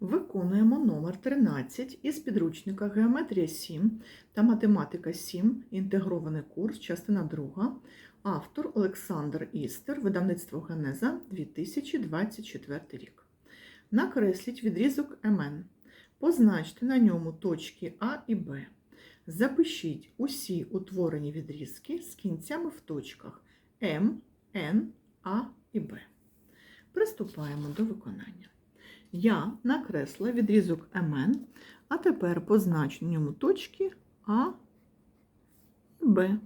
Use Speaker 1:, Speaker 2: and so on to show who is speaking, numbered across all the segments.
Speaker 1: Виконуємо номер 13 із підручника Геометрія 7 та Математика 7. Інтегрований курс, частина 2. Автор Олександр Істер, видавництво Генеза 2024 рік. Накресліть відрізок МН. Позначте на ньому точки А і Б. Запишіть усі утворені відрізки з кінцями в точках М, Н, А і Б. Приступаємо до виконання. Я накресла відрізок МН, а тепер позначу на ньому точки А і Б.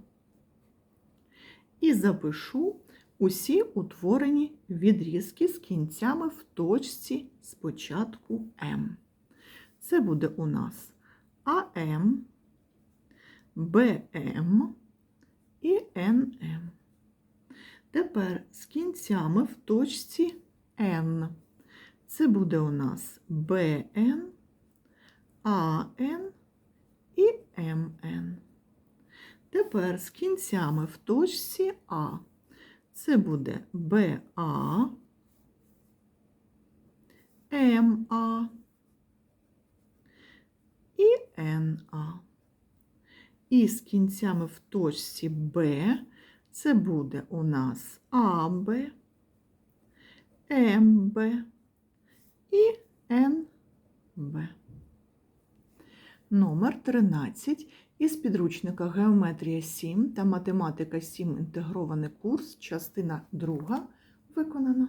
Speaker 1: І запишу усі утворені відрізки з кінцями в точці спочатку М. Це буде у нас АМ, БМ і НМ. Тепер з кінцями в точці N. Це буде у нас БН, АН і МН. Тепер з кінцями в точці А. Це буде БА, МА і НА. І з кінцями в точці Б це буде у нас АБ, МБ і НБ. Номер 13 із підручника Геометрія 7 та Математика 7 інтегрований курс, частина 2 виконано.